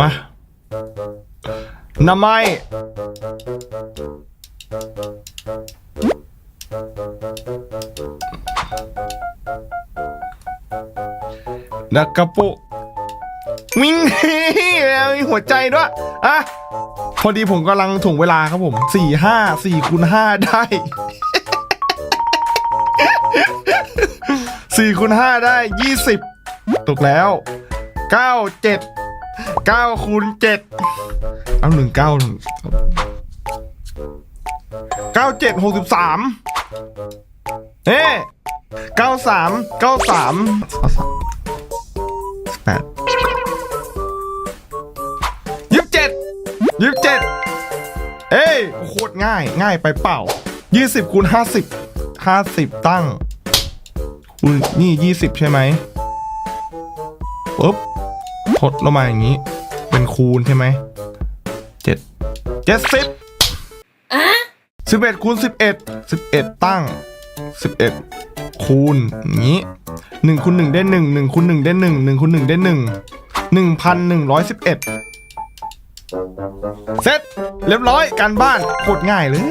มาน้ำไม้นักกระปุวิ่งแล้วมีหัวใจด้วย อะ พอดีผมกำลังถ่วงเวลาครับผมสี่ห้าสี่คูณห้าได้สี่คูณห้าได้ยี่สิบตกแล้วเก้าเจ็ด เก้าคูณเจ็ดเอาหนึ่งเก้าเก้าเจ็ดหกสิบสามเฮ้เก้าสามเก้าสามแปดยี่สิบเจ็ดยี่สิบเจ็ดเอ้ยโคตรง่ายง่ายไปเปล่ายี่สิบคูณห้าสิบห้าสิบตั้งคูณนี่ยี่สิบใช่ไหมปุ๊บ ทดลงมาอย่างนี้ เป็นคูณใช่ไหมเจ็ดเจ็ดสิบสิบเอ็ดคูณสิบเอ็ดสิบเอ็ดตั้งสิบเอ็ดคูณอย่างนี้หนึ่งคูณหนึ่งได้หนึ่งหนึ่งคูณหนึ่งได้หนึ่งหนึ่งคูณหนึ่งได้หนึ่งหนึ่งพันหนึ่งร้อยสิบเอ็ดเสร็จเรียบร้อยการบ้านโคตรง่ายเลย